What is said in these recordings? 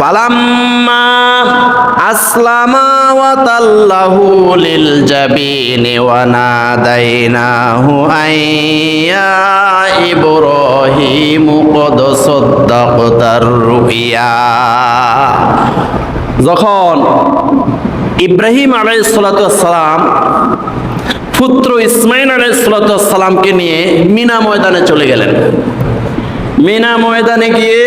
পালাম্মা লিল ইব্রাহিম কদ সাদ্দাকতার রুইয়া। যখন ইব্রাহিম আলাইহিসসালাম পুত্র ইসমাইল আলাইহিসসালামকে নিয়ে মিনা ময়দানে চলে গেলেন। মিনা ময়দানে গিয়ে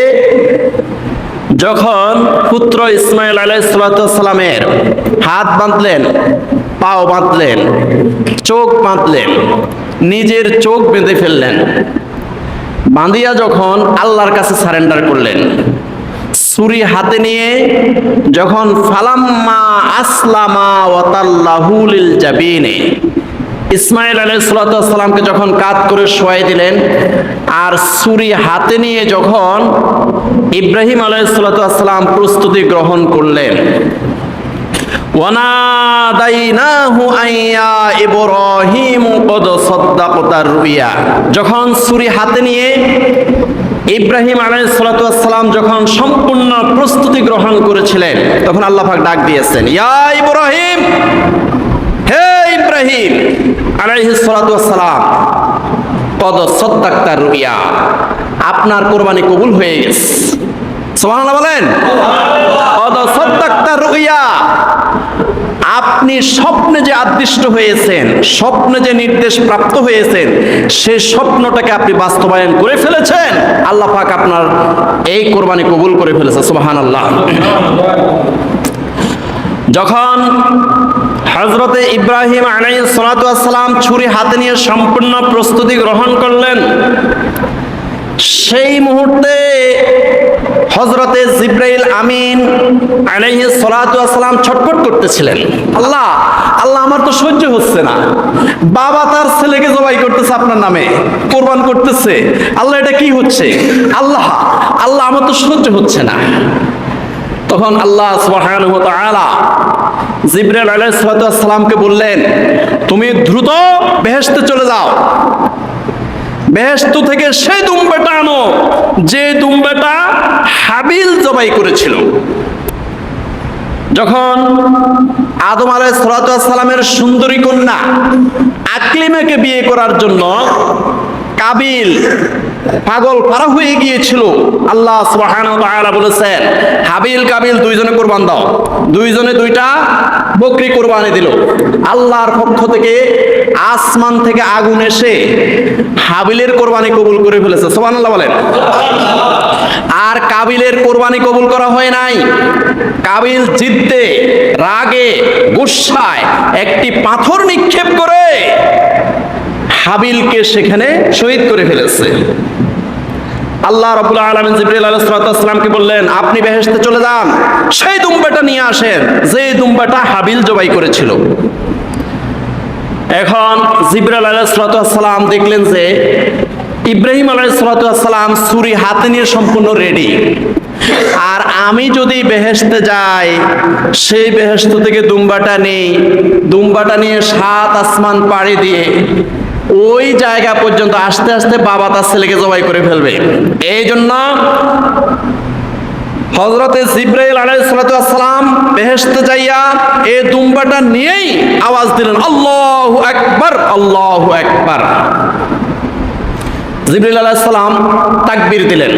যখন পুত্র ইসমাইল আলাইসালামের হাত বাঁধলেন, পাও বাঁধলেন, চোখ বাঁধলেন, নিজের চোখ বেঁধে ফেললেন, বাঁধিয়া যখন আল্লাহর কাছে সারেন্ডার করলেন, ছুরি হাতে নিয়ে যখন ফালাম্মা আসলামা ওয়াতাল্লাহুল জাবিনে ইসমাইল আলাইসালামকে যখন কাত করে শোয়াই দিলেন, আর ছুরি হাতে নিয়ে যখন ইব্রাহিম আলাইসালাম প্রস্তুতি গ্রহণ করলেন যখন ছুরি হাতে নিয়ে ইব্রাহিম আলাইসালাম যখন সম্পূর্ণ প্রস্তুতি গ্রহণ করেছিলেন, তখন আল্লাহাক ডাক দিয়েছেন, ইয়া ইব্রাহিম ইব্রাহিম আলাইহিস সালাতু সালাম কদ সদ্দাক্তার রুইয়া আপনার কোরবানি কবুল হয়ে গেছে। সুবহানাল্লাহ বলেন, কদ রুইয়া আপনি স্বপ্নে যে আদিষ্ট হয়েছেন, স্বপ্নে যে নির্দেশ প্রাপ্ত হয়েছেন, সেই স্বপ্নটাকে আপনি বাস্তবায়ন করে ফেলেছেন। আল্লাহ পাক আপনার এই কোরবানি কবুল করে ফেলেছে, সুবহানাল্লাহ। যখন হজরতে ইব্রাহিম আলাই সালাম ছুরি হাতে নিয়ে সম্পূর্ণ প্রস্তুতি গ্রহণ করলেন। সেই মুহূর্তে হজরতে জিব্রাইল আমিন আলাইহি সালাম ছটফট করতেছিলেন। আল্লাহ আল্লাহ আমার তো সহ্য হচ্ছে না। বাবা তার ছেলেকে জবাই করতেছে আপনার নামে, কোরবান করতেছে। আল্লাহ, এটা কি হচ্ছে? আল্লাহ আল্লাহ আমার তো সহ্য হচ্ছে না। তখন আল্লাহ জিবরাইল আলাইহিস সালামকে বললেন, তুমি দ্রুত বেহেশতে চলে যাও। বেহেশত থেকে সেই দুম্বাটা আনো, যে দুম্বাটা হাবিল জবাই করেছিল। যখন আদম আলাইহিস সালামের সুন্দরী কন্যা আকলিমাকে বিয়ে করার জন্য কাবিল পাগল, পারা হয়ে গিয়েছিল। আল্লাহ বলেছেন, হাবিল কাবিল দুইজনে কোরবান দাও। দুইজনে দুইটা বকরি কোরবানি দিল। আল্লাহর পক্ষ থেকে আসমান থেকে আগুন এসে হাবিলের কোরবানি কবুল করে ফেলেছে। সুবহানাল্লাহ বলেন। আর কাবিলের কোরবানি কবুল করা হয় নাই। কাবিল জিদ্দে রাগে, গুসায় একটি পাথর নিক্ষেপ করে হাবিলকে সেখানে শহীদ করে ফেলেছে। আল্লাহ রাব্বুল আলামিন জিবরিল আলাইহিস সালামকে বললেন, আপনি বেহেশতে চলে যান। সেই দুম্বাটা নিয়ে আসেন যে দুম্বাটা হাবিল জবাই করেছিল। এখন জিবরাল আলাইহিস সালাম দেখলেন যে ইব্রাহিম আলাইহিস সালাম ছুরি হাতে নিয়ে সম্পূর্ণ রেডি। আর আমি যদি বেহেশতে যাই, সেই বেহেস্ত থেকে দুম্বাটা নেই। দুম্বাটা নিয়ে সাত আসমান পাড়ি দিয়ে ওই জায়গা পর্যন্ত আস্তে আস্তে বাবা তার ছেলেকে জবাই করে ফেলবে। এই জন্য হজরতে জিব্রাইল আলাইসালাম বেহেশতে যাইয়া এই দুম্বাটা নিয়েই আওয়াজ দিলেন, আল্লাহ একবার আল্লাহ একবার জিব্রাইল আলাইসালাম তাকবীর দিলেন।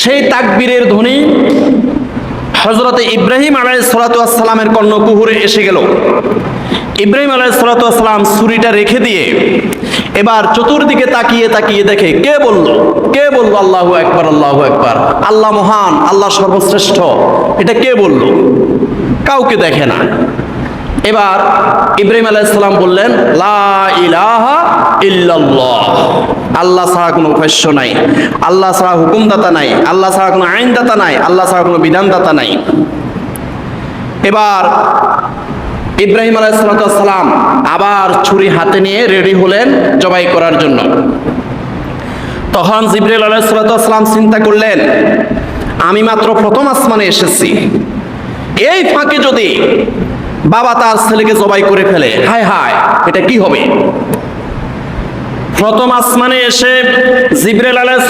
সেই তাকবীরের ধ্বনি হজরতে ইব্রাহিম আলাই সালাতামের কর্ণকুহুরে এসে গেল। ইব্রাহিম আলাই সালাতাম ছুরিটা রেখে দিয়ে এবার চতুর্দিকে তাকিয়ে তাকিয়ে দেখে কে বলল? কে বলল আল্লাহ একবার আল্লাহ একবার আল্লাহ মহান, আল্লাহ সর্বশ্রেষ্ঠ। এটা কে বলল? কাউকে দেখে না। এবার ইব্রাহিম আলাইসাল্লাম বললেন, লা আল্লাহ ছাড়া কোনো উপাস্য নাই। আল্লাহ ছাড়া হুকুমদাতা নাই। আল্লাহ ছাড়া কোনো আইনদাতা নাই। আল্লাহ ছাড়া কোনো বিধানদাতা নাই। এবার ইব্রাহিম আলাইসালাম আবার ছুরি হাতে নিয়ে রেডি হলেন জবাই করার জন্য। তখন জিব্রাইল আলাইসালাম চিন্তা করলেন, আমি মাত্র প্রথম আসমানে এসেছি। এই ফাঁকে যদি বাবা তার ছেলেকে জবাই করে ফেলে, হায় হায়, এটা কি হবে? প্রথম আসমানে এসে জিব্রাইল আলাইহিস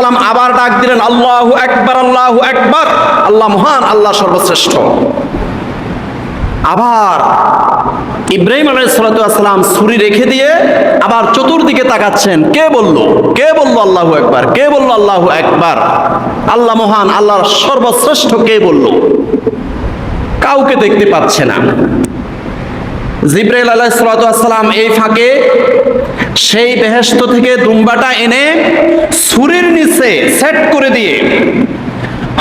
সালাম আবার ডাক দিলেন, আল্লাহু আকবার আল্লাহু আকবার। আল্লাহ মহান, আল্লাহ সর্বশ্রেষ্ঠ। আবার ইব্রাহিম আলাইসালাম ছুরি রেখে দিয়ে আবার চতুর্দিকে তাকাচ্ছেন। কে বলল? কে বলল আল্লাহ একবার কে বলল আল্লাহ একবার আল্লাহ মহান, আল্লাহর সর্বশ্রেষ্ঠ কে বলল? কাউকে দেখতে পাচ্ছে না। জিব্রাইল আলাইসালাম এই ফাঁকে সেই বেহেস্ত থেকে দুম্বাটা এনে ছুরির নিচে সেট করে দিয়ে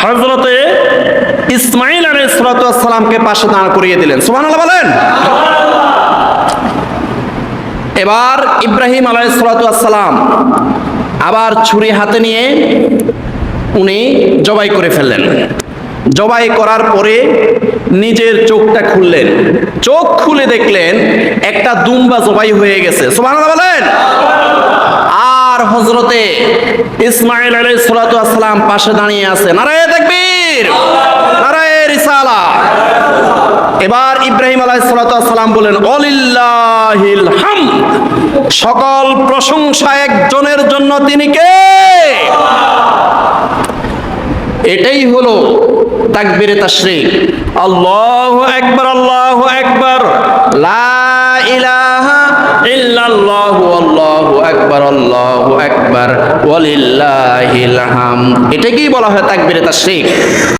হজরতে ইসমাইল আলাইসালামকে পাশে দাঁড় করিয়ে দিলেন। সুমান বলেন। এবার ইব্রাহিম আলাইসালাম আবার ছুরি হাতে নিয়ে উনি জবাই করে ফেললেন। জবাই করার পরে নিজের চোখটা খুললেন। চোখ খুলে দেখলেন একটা দুম্বা জবাই হয়ে গেছে। সুমান বলেন। আর হজরতে ইসমাইল আলাই সালাম পাশে দাঁড়িয়ে আছে। নারায় রিসালা। এবার ইব্রাহিম আলাই সালাম বলেন হাম সকল প্রশংসা একজনের জন্য তিনি কে? এটাই হলো তাকবিরে তাশরিক। আল্লাহু আকবার আল্লাহু আকবার। লা ইলাহা ইল্লাল্লাহু আল্লাহু এটাকেই বলা হয় তাকবীরে তাশরিক।